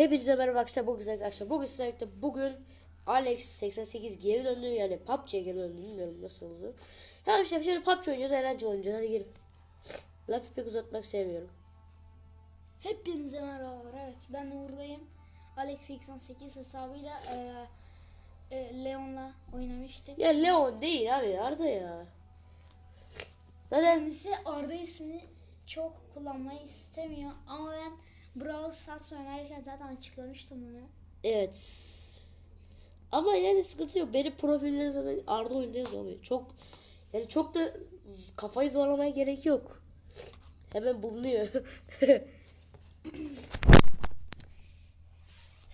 Hepinize merhaba arkadaşlar. Bugün güzel arkadaşlar. Bugün sizlerle bugün Alex 88 geri döndü. Yani PUBG'ye geri döndü. Bilmiyorum nasıl oldu. Tamam işte şöyle PUBG oynayacağız. Eğlence oynayacağız. Hadi gelin. Lafı pek uzatmak sevmiyorum. Hepinize merhabalar. Evet ben Uğur'dayım. Alex 88 hesabıyla e, e, Leon'la oynamıştık. Ya Leon değil abi Arda ya. Zaten Kendisi Arda ismini çok kullanmayı istemiyor ama ben Brawl Stars oynarken zaten açıklamıştım bunu. evet. Ama yani sıkıntı yok. Benim profillerim zaten Arda oyunda yazıyor. Çok yani çok da kafayı zorlamaya gerek yok. Hemen bulunuyor.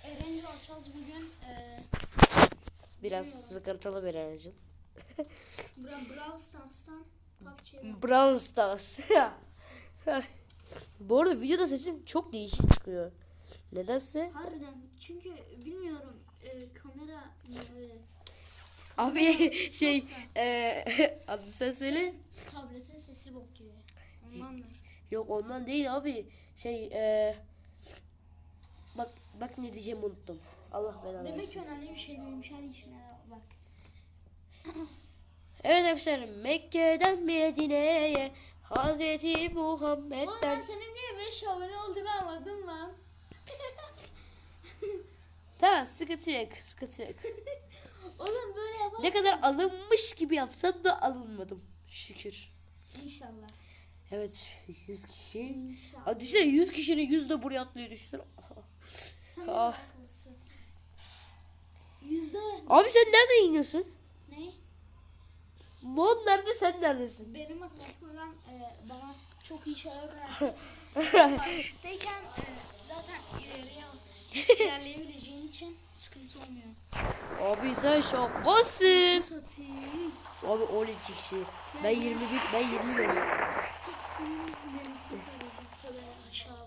Erenci açacağız bugün. E, Biraz sıkıntılı bir enerji. Bra Brawl Stars'tan PUBG'ye Brown Stars. Bu arada videoda sesim çok değişik çıkıyor. Nedense? Harbiden çünkü bilmiyorum e, kamera mı öyle. Abi şey eee adını sen söyle. Tabletin sesi bok gibi. Ondandır. Yok ondan değil abi. Şey eee bak bak ne diyeceğimi unuttum. Allah belanı Demek ki önemli bir şey değilmiş her işine bak. Evet arkadaşlar Mekke'den Medine'ye Hazreti Oğlum ben Muhammed'den senin niye 5 abone olduğunu anladım lan. Tamam sıkıntı yok sıkıntı yok. Oğlum böyle yapar. Ne kadar alınmış gibi yapsam da alınmadım. Şükür. İnşallah. Evet 100 kişi. İnşallah. Ha düşünsene 100 kişinin 100 de buraya atlıyor düşünsene. Sen Ah. Yüzde Abi sen nereden iniyorsun? Mod nerede sen neredesin? Benim matematik hocam e, bana çok iyi şeyler öğretti. Paraşütteyken e, zaten ileriye ilerleyebileceğin için sıkıntı olmuyor. Abi sen şakasın. Satayım. Abi 12 kişi. Ben 21 ben 20 veriyorum. Hepsinin neresi aşağı.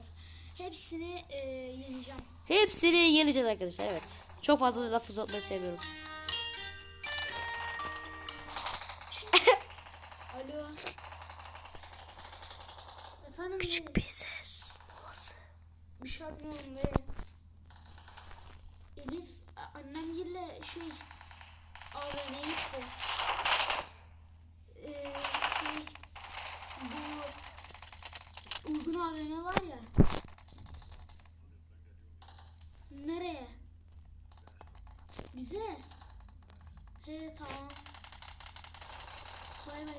Hepsini e, yeneceğim. Hepsini yeneceğiz arkadaşlar evet. Çok fazla laf uzatmayı sevmiyorum. Küçük bir ses molası. bir şey yapmıyorum be. Elif a- annemgille şey AVM'ye gitti. Ee, şey bu uygun AVM var ya. Nereye? Bize. He tamam. Bay bay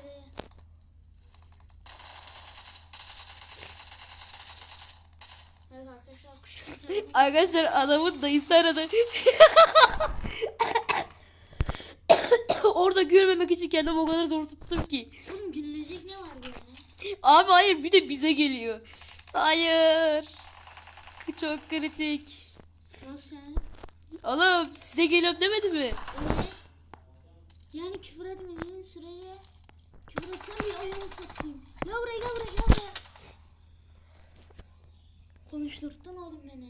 arkadaşlar küçük adamın dayısı aradı. Orada görmemek için kendimi o kadar zor tuttum ki. Oğlum gülünecek ne var yani? Abi hayır bir de bize geliyor. Hayır. Çok kritik. Nasıl yani? Oğlum size geliyorum demedi mi? Ee, yani küfür etmediğin sürece küfür etsem bir oyunu satayım. Gel buraya gel buraya gel buraya. Konuşturttun oğlum beni.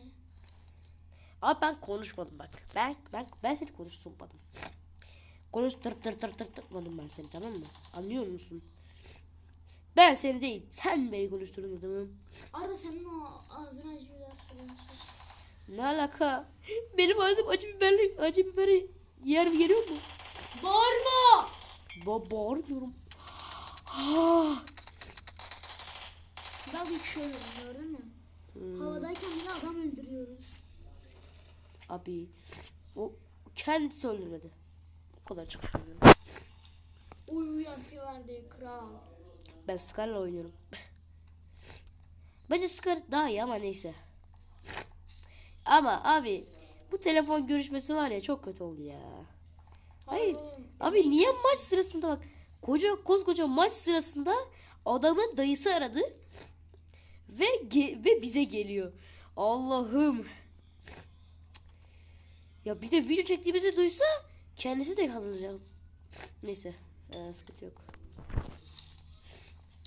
Abi ben konuşmadım bak. Ben ben ben seni konuşturmadım. Konuştur tır tır tır tırmadım ben seni tamam mı? Anlıyor musun? Ben seni değil. Sen beni konuşturdun tamam Arda senin o ağzına acı biber. Ne alaka? Benim ağzım acı biberli acı biberi yer geliyor mu? Bağırma! Ba bağırmıyorum. Bak bir şey gördün Havadayken bile adam öldürüyoruz. Abi o kendisi öldürmedi. O kadar çok söylüyorum. Uy yapı verdi kral. Ben Scar'la oynuyorum. Bence Scar daha iyi ama neyse. Ama abi bu telefon görüşmesi var ya çok kötü oldu ya. Hayır. Abi niye maç sırasında bak koca koskoca maç sırasında adamın dayısı aradı ve ve bize geliyor. Allah'ım. Ya bir de video çektiğimizi duysa kendisi de kalacak. Neyse. ee, sıkıntı yok.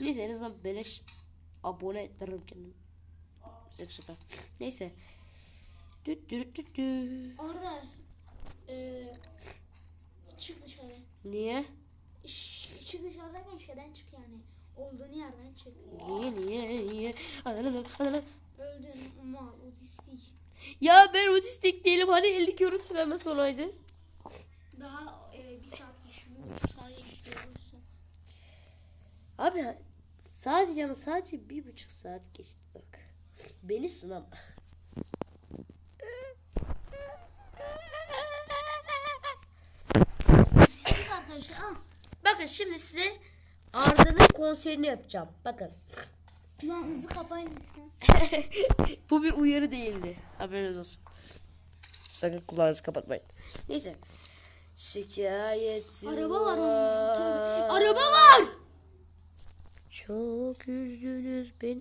Neyse en azından beleş abone ettiririm kendim. Yok şaka. Neyse. Düt düt düt düt. Arda eee çık dışarı. Niye? Şş, çık dışarıdayken şeyden çık yani. Olduğun yerden çık. Niye niye niye? Ananı ananı. Öldün mal otistik. Ya ben otistik değilim. Hani 50 görüntüleme sonraydı. Daha e, bir saat. Bir buçuk saat geçiyor. Abi sadece ama sadece bir buçuk saat geçti bak. Beni sınama. Bakın şimdi size Arda'nın konserini yapacağım. Bakın. Kulağınızı kapayın lütfen. Bu bir uyarı değildi. Haberiniz olsun. Sakın kulağınızı kapatmayın. Neyse. Şikayet Araba var. Tabii. Araba var. Çok üzdünüz beni.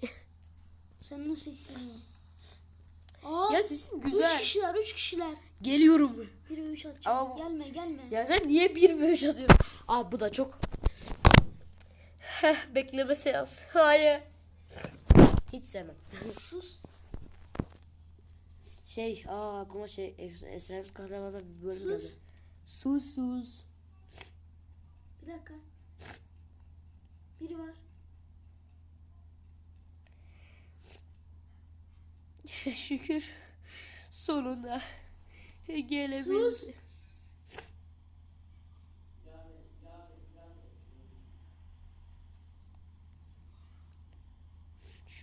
Sen nasıl hissediyorsun? Aa, Ya sesin Üç güzel. kişiler, üç kişiler. Geliyorum. Biri üç atacağım. Ama bu- Gelme, gelme. Ya sen niye bir ve üç atıyorsun? Aa bu da çok. Heh, bekleme seans. Hayır. Hiç sevmem. Sus. Şey, aa aklıma şey Es- Esrens Kahraman'da bir bölüm Sus. geldi. Sus sus. Bir dakika. Biri var. Şükür sonunda gelebildim. Sus.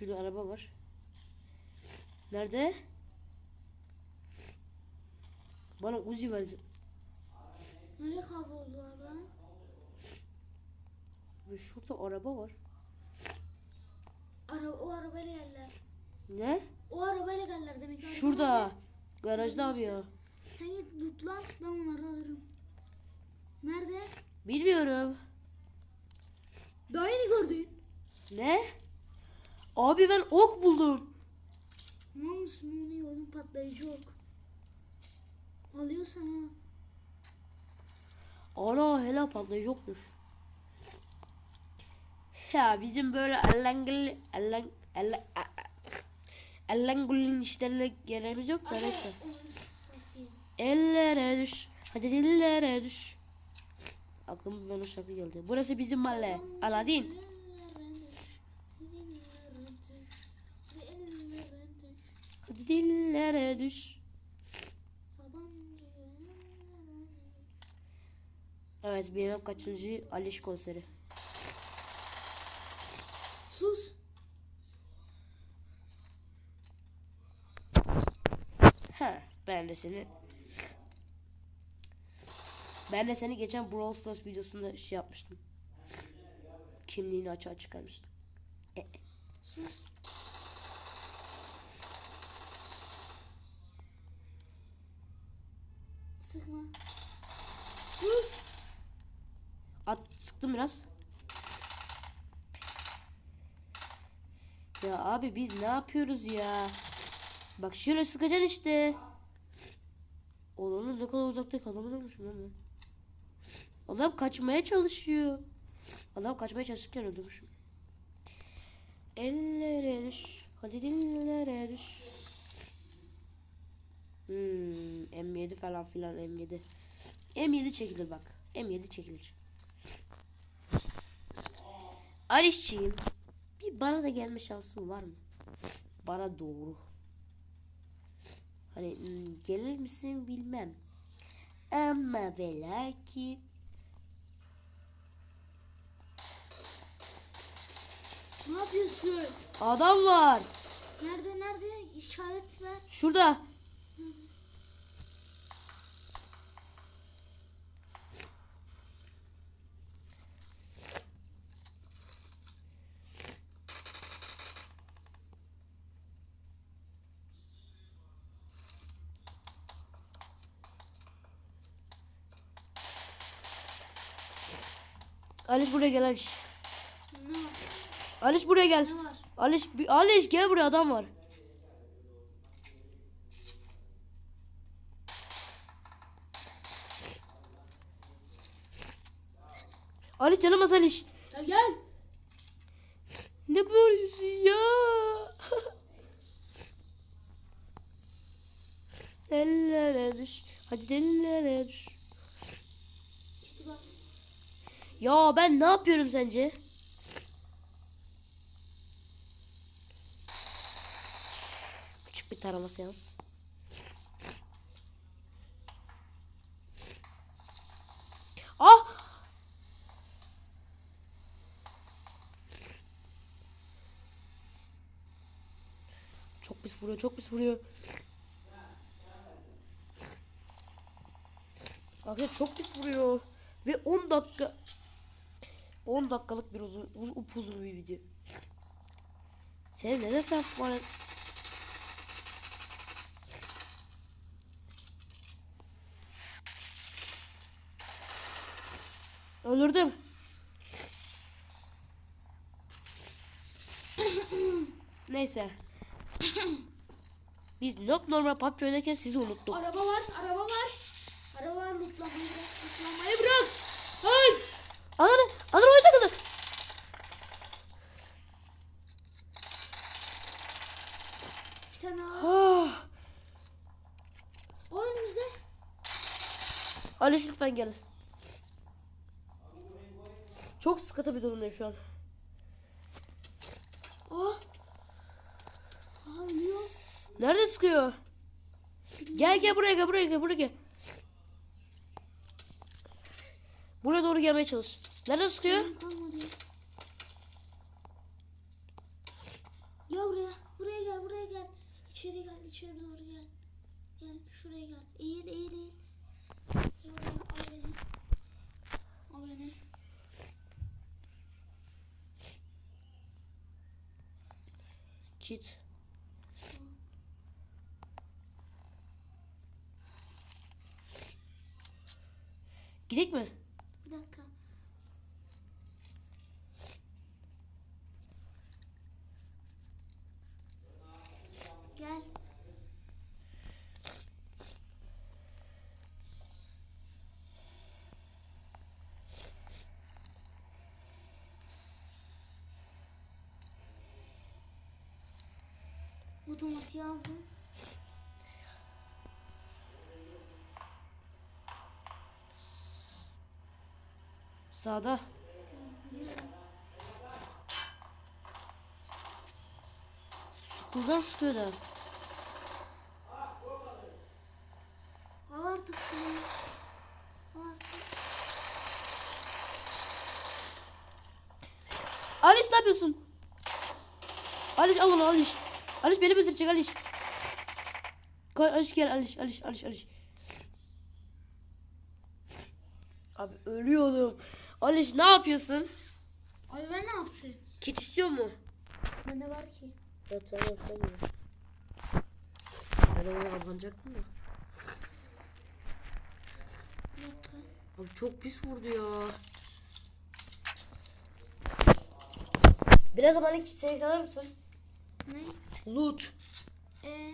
Şurada araba var. Nerede? Bana Uzi verdi. Nereye kayboldular lan? Ve Şurada araba var. Ara, o arabayla geldiler. Ne? O arabayla geldiler demek ki. Şurada. Garajda abi ya. Sen git loot lan ben onları alırım. Nerede? Bilmiyorum. Daha yeni gördün. Ne? Abi ben ok buldum. Tamam mısın onu onun patlayıcı yok. Alıyorsan ha. Ana helal patlayıcı yokmuş. Ya bizim böyle ellengil ellen ellen ellengulin işlerine gelemiz yok da neyse. Ellere düş. Hadi dillere düş. Aklıma ben o şarkı geldi. Burası bizim mahalle. Aladin. Dillere düş. Evet benim kaçıncı Aliş konseri. Sus. Ha, ben de seni ben de seni geçen Brawl Stars videosunda şey yapmıştım. Kimliğini açığa çıkarmıştım. E, Sus. Biraz. Ya abi biz ne yapıyoruz ya? Bak şöyle sıkacaksın işte. Olanın ne kadar uzakta kalamamışım lan ben. Adam kaçmaya çalışıyor. Adam kaçmaya çalışırken öldürmüşüm. Ellere düş. Hadi dillere düş. Hmm, M7 falan filan M7. M7 çekilir bak. M7 çekilir. Alişciğim. Bir bana da gelme şansın var mı? Bana doğru. Hani hmm, gelir misin bilmem. Ama ve lakin Ne yapıyorsun? adam var. Nerede nerede? İşaret ver. Şurada. Aliş buraya gel Aliş. Aliş buraya gel. Aliş, Aliş gel buraya adam var. Aliş canım Aliş. Ya gel. Ne bağırıyorsun ya? Ellere düş. Hadi ellere düş. Kiti bas. Ya ben ne yapıyorum sence? Küçük bir tarama seans. Ah! Çok pis vuruyor, çok pis vuruyor. Arkadaşlar çok pis vuruyor. Ve 10 dakika 10 dakikalık bir uzun, uz- upuzun bir video. Senin neden sen bana Öldürdüm. Neyse. Biz not normal PUBG oynarken sizi unuttuk. Araba var, araba var. Araba var, lootlamayı bırak, lootlamayı bırak. bırak. Hayır. Ananı, ananı oyun takıldı. Bir tane. Ah. Lütfen gel. Çok sıkıntı bir durumdayım şu an. Aa ölüyor. Nerede sıkıyor? Gel gel buraya gel buraya gel buraya gel. Buraya doğru gelmeye çalış. Nerede sıkıyor? Ya buraya, buraya gel, buraya gel. İçeri gel, içeri doğru gel. Gel, şuraya gel. Eğil, eğil, eğil. Gel buraya, al beni. Al beni. Kit. Gidek mi? Bir dakika. Gel. Otomatiğe aldım. Sağda. Buradan sıkıyor da. Al artık şunu. Al artık. Aliş ne yapıyorsun? Aliş al onu Aliş. Aliş beni öldürecek Aliş. Aliş gel Aliş Aliş Aliş Aliş. Abi ölüyorum. Aliş ne yapıyorsun? Ay ben ne yaptım? Kit istiyor mu? Bende var ki. Evet tamam istemiyorum. Ben onu avlanacaktım da. Abi çok pis vurdu ya. Biraz bana kit şey salar mısın? Loot. Eee?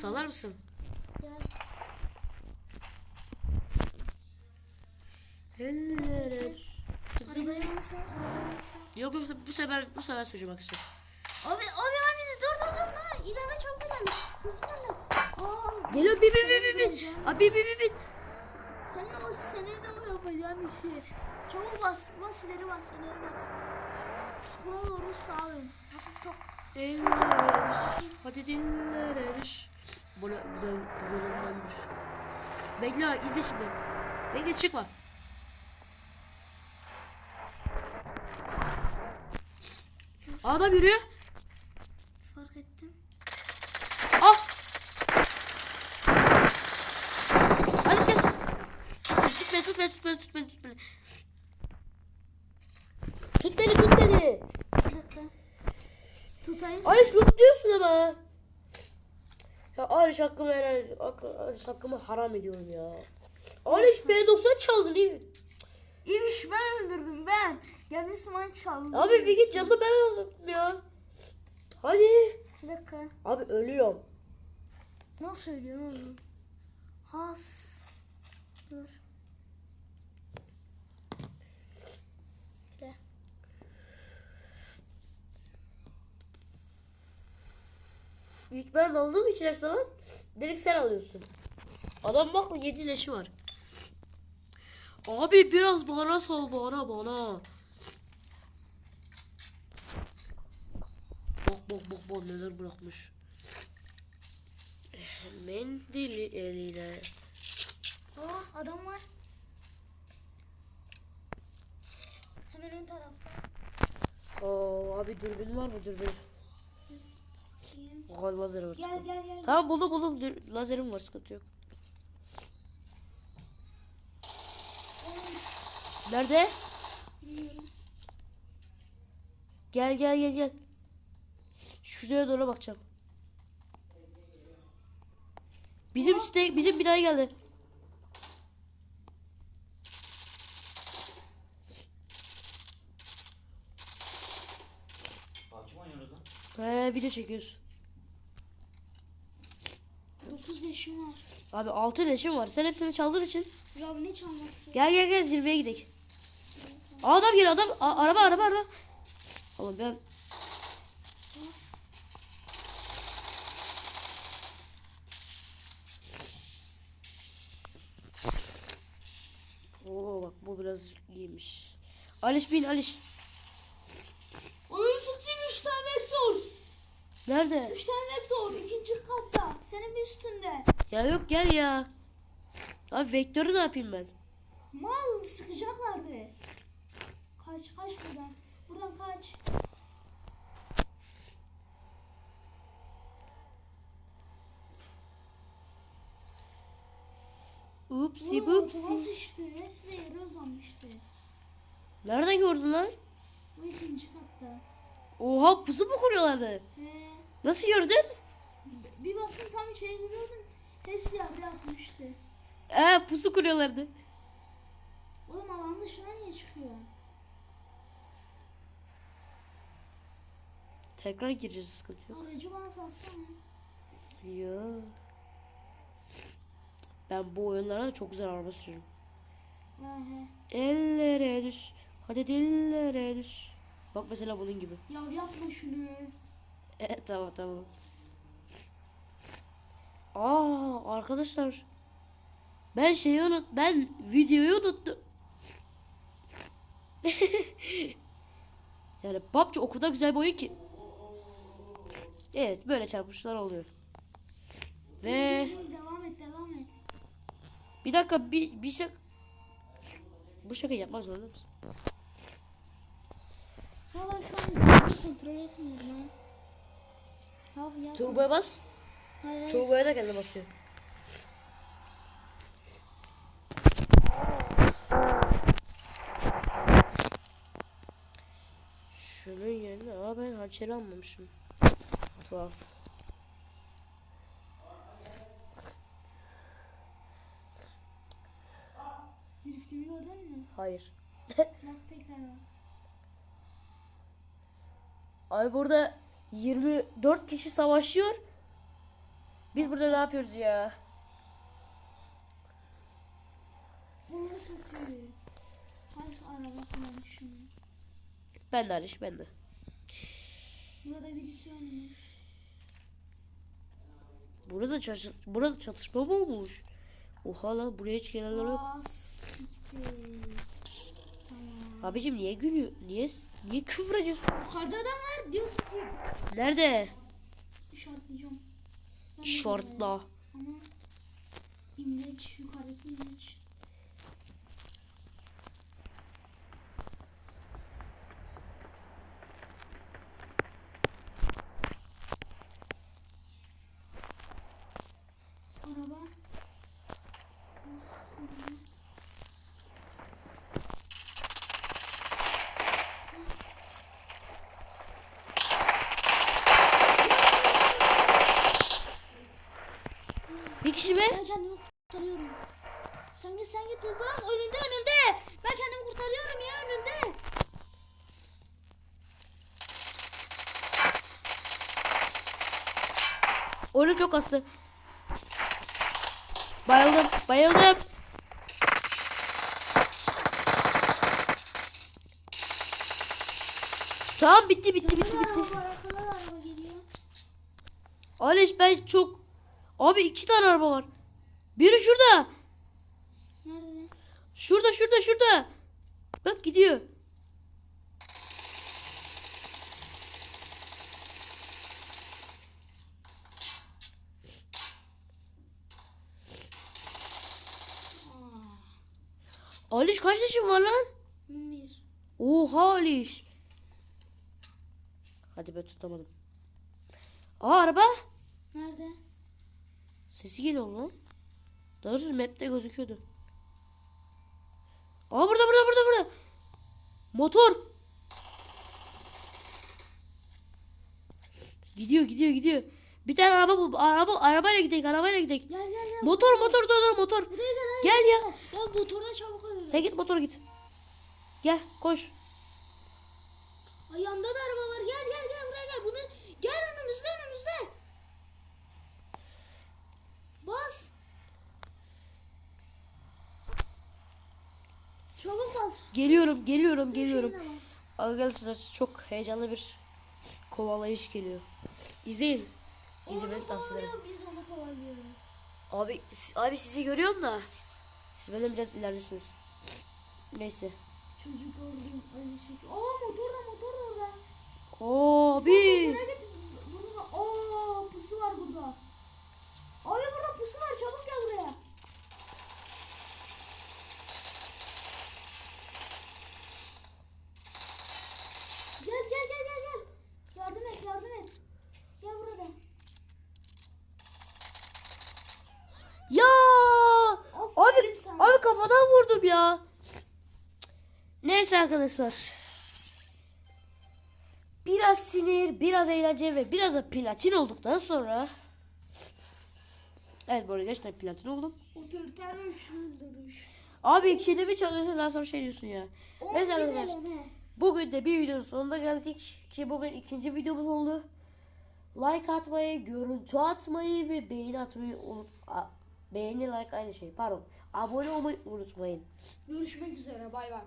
Salar mısın? Gel. Helal. Arabayı alsam, arabayı alsam. Yok yok bu sefer bu sefer söylemek istedim. Abi abi abi dur dur dur. Ha, ilerle çabuk ilerle. Hızlı ilerle. Geliyor bir bir bir bir bir. Abi bir bir bir. Sen o senin de mi yapacağın işi? Çabuk bas. Bas ileri bas ileri bas. Skula doğru sağ dön. Hafif top. Eller Hadi dinler eriş. Bana güzel güzelinden bir. Bekle izle şimdi. Bekle çıkma. Adam yürüyor. Fark ettim. Ah. Hadi gel. Tut beni tut beni tut beni tut beni tut beni. Tut beni tut beni. Tutayım. Aliş loot diyorsun ama. Ya Aliş hakkımı helal Aliş hakkımı haram ediyorum ya. Aliş P90 çaldı değil mi? İbiş ben öldürdüm ben. Gelmişsin ay çaldın. Abi bir git canını ben azalttım ya. Hadi. Bir dakika. Abi ölüyorum. Nasıl söylüyorsun oğlum? Has. Dur. Bekle. İlk ben aldığım için her zaman direkt sen alıyorsun. Adam bak 7 leşi var. Abi biraz bana sal bana bana. Bak bak bak bak neler bırakmış. Mendili eline. Aa adam var. Hemen ön tarafta. Oo abi dürbün var mı dürbün? Oha lazer var. Gel gel gel. Tamam buldum buldum. Dur, Lazerim var sıkıntı yok. Nerede? Bilmiyorum. Gel gel gel gel. Şuraya doğru bakacağım. Bizim site bizim binaya geldi. He video çekiyoruz. 9 yaşım var. Abi 6 leşim var. Sen hepsini çaldığın için. Ya ne çalması? Gel gel gel zirveye gidelim. Adam geliyor adam. A- araba araba araba. Oğlum ben Oo bak bu biraz iyiymiş. Aliş bin Aliş. Oyun satayım 3 tane vektör. Nerede? 3 tane vektör ikinci katta. Senin bir üstünde. Ya yok gel ya. Abi vektörü ne yapayım ben? Mal sıkacaklardı. Kaç kaç buradan. Buradan kaç. Upsi bupsi. sıçtı. Hepsi de yere uzanmıştı. Nereden gördün lan? Bu ikinci katta. Oha pusu mu kuruyorlardı? He. Nasıl gördün? Bir baktım tam içeri giriyordum. Hepsi yerde yatmıştı. Ee pusu kuruyorlardı. Oğlum alan dışına niye çıkıyor? Tekrar gireceğiz sıkıntı yok. Aracı bana satsana. Ya. Ben bu oyunlarda da çok güzel araba sürüyorum. Ellere düş. Hadi dillere düş. Bak mesela bunun gibi. Ya yapma şunu. E, tamam tamam. Aa arkadaşlar. Ben şeyi unut. Ben videoyu unuttum. yani PUBG o kadar güzel bir oyun ki. Evet böyle çarpışlar oluyor. Ve devam et devam et. bir dakika bir bir şey bu şaka yapmak zorunda mısın? Valla şu an kontrol etmiyorum yapma. Turboya bas. Hayır. Turboya da kendi basıyor. Şunun yerine aa ben hançeri almamışım. Tuhaf. Driftimi gördün mü? Hayır. Bak tekrar. Abi burada 24 kişi savaşıyor. Biz burada ne yapıyoruz ya? Ben de Aliş ben de. Burada birisi ölmüş. Burada çatış burada çatışma mı olmuş? Oha lan buraya hiç gelenler yok. Abicim niye gülüyor? Niye niye küfür ediyorsun? Yukarıda adam var diyorsun ki. Nerede? İşaretleyeceğim. Şortla. imleç yukarıdaki imleç. Araba. Nasıl araba? Bir kişi mi? Ben kendimi kurtarıyorum. Sen git sen git dur bak önünde önünde. Ben kendimi kurtarıyorum ya önünde. Oyunu çok hastı. Bayıldım. Bayıldım. Tamam bitti bitti bitti bitti. Aliş ben çok... Abi iki tane araba var. Biri şurada. Nerede? Şurada şurada şurada. Bak gidiyor. Aliş kaç yaşın var lan? 11. Oha Aliş. Hadi ben tutamadım. Aa araba. Nerede? Sesi geliyor lan. Doğrusu map'te gözüküyordu. Aa burada burada burada burada. Motor. Gidiyor gidiyor gidiyor. Bir tane araba bul. Araba arabayla gidelim arabayla gidelim. Gel gel gel. Motor motor dur dur motor. Buraya gel. hadi. Gel ya. Ya motorla çabuk. Sen git motora git. Gel koş. Ay yanda da araba var. Gel gel gel buraya gel. Bunu gel önümüzde önümüzde. Bas. Çabuk bas. Geliyorum geliyorum geliyorum. Arkadaşlar çok heyecanlı bir kovalayış geliyor. İzleyin. İzlemenizi tavsiye ederim. Biz onu kovalıyoruz. Abi, abi sizi görüyorum da. Siz benden biraz ileridesiniz. Neyse. Çocuk gördüm aynı şekilde. Aa motor da motor da orada. Oo abi. motora git. Bunu da- Aa pusu var burada. Abi burada pusu var çabuk gel buraya. Gel gel gel gel gel. Yardım et yardım et. Gel burada. Ya. Aferin Abi, abi kafadan vurdum ya. Neyse arkadaşlar. Biraz sinir, biraz eğlence ve biraz da platin olduktan sonra Evet bu arada gerçekten platin oldum. Otoriter ve şuldurmuş. Abi kelime çalışıyorsun daha sonra şey diyorsun ya. Neyse arkadaşlar. Bugün de bir videonun sonuna geldik. Ki bugün ikinci videomuz oldu. Like atmayı, görüntü atmayı ve beğeni atmayı unut... Beğeni, like aynı şey. Pardon. Abone olmayı unutmayın. Görüşmek üzere bay bay.